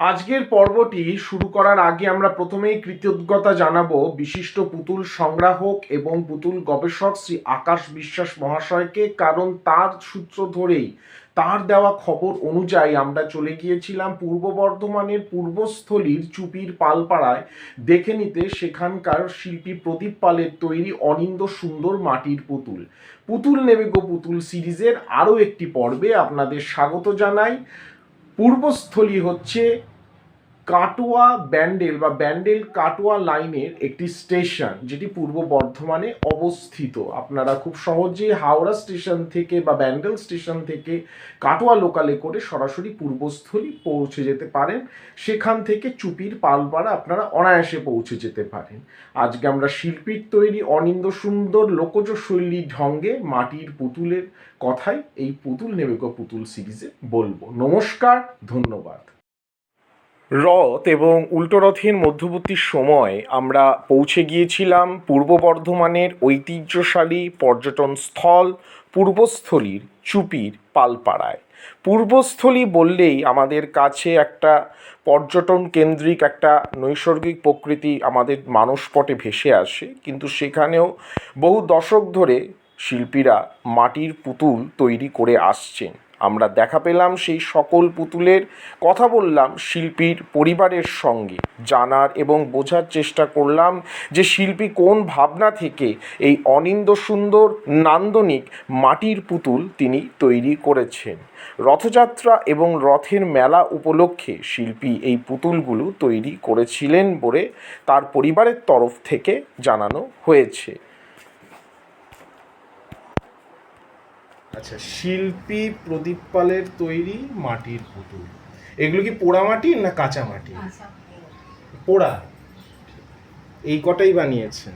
আজকের পর্বটি শুরু করার আগে আমরা প্রথমেই কৃতজ্ঞতা জানাব বিশিষ্ট পুতুল সংগ্রাহক এবং পুতুল গবেষক শ্রী আকাশ বিশ্বাস মহাশয়কে, কারণ তার সূত্র ধরেই, তার দেওয়া খবর অনুযায়ী আমরা চলে গিয়েছিলাম পূর্ব বর্ধমানের পূর্বস্থলীর চুপির পালপাড়ায়। দেখে নিতে সেখানকার শিল্পী প্রদীপ পালের তৈরি অনিন্দ সুন্দর মাটির পুতুল। পুতুল নেবে গো পুতুল সিরিজের আরও একটি পর্বে আপনাদের স্বাগত জানাই। পূর্বস্থলী হচ্ছে কাটোয়া ব্যান্ডেল বা ব্যান্ডেল কাটোয়া লাইনের একটি স্টেশন, যেটি পূর্ব বর্ধমানে অবস্থিত। আপনারা খুব সহজেই হাওড়া স্টেশন থেকে বা ব্যান্ডেল স্টেশন থেকে কাটোয়া লোকালে করে সরাসরি পূর্বস্থলী পৌঁছে যেতে পারেন। সেখান থেকে চুপির পালপাড়া আপনারা অনায়াসে পৌঁছে যেতে পারেন। আজকে আমরা শিল্পীর তৈরি অনিন্দ সুন্দর লোকজ শৈলী ঢঙ্গে মাটির পুতুলের কথাই এই পুতুল নেবে গো পুতুল সিরিজে বলব। নমস্কার, ধন্যবাদ। রথ এবং উল্টো রথের মধ্যবর্তী সময় আমরা পৌঁছে গিয়েছিলাম পূর্ব বর্ধমানের ঐতিহ্যশালী পর্যটন স্থল পূর্বস্থলীর চুপির পালপাড়ায়। পূর্বস্থলী বললেই আমাদের কাছে একটা পর্যটন কেন্দ্রিক, একটা নৈসর্গিক প্রকৃতি আমাদের মানসপটে ভেসে আসে। কিন্তু সেখানেও বহু দশক ধরে শিল্পীরা মাটির পুতুল তৈরি করে আসছেন। আমরা দেখা পেলাম সেই সকল পুতুলের কথা বললাম শিল্পীর পরিবারের সঙ্গে। জানার এবং বোঝার চেষ্টা করলাম যে শিল্পী কোন ভাবনা থেকে এই অনিন্দ সুন্দর নান্দনিক মাটির পুতুল তিনি তৈরি করেছেন। রথযাত্রা এবং রথের মেলা উপলক্ষে শিল্পী এই পুতুলগুলো তৈরি করেছিলেন বলে তার পরিবারের তরফ থেকে জানানো হয়েছে। আচ্ছা শিল্পী প্রদীপ পালের তৈরি মাটির পুতুল। এগুলো কি পোড়া মাটির না কাঁচা মাটি পোড়া। এই কটাই আছে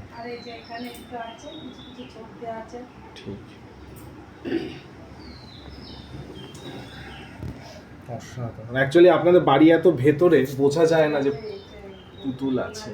ঠিক। অসাধারণ। অ্যাকচুয়ালি আপনাদের বাড়ি এত ভেতরে বোঝা যায় না যে- পুতুল আছে।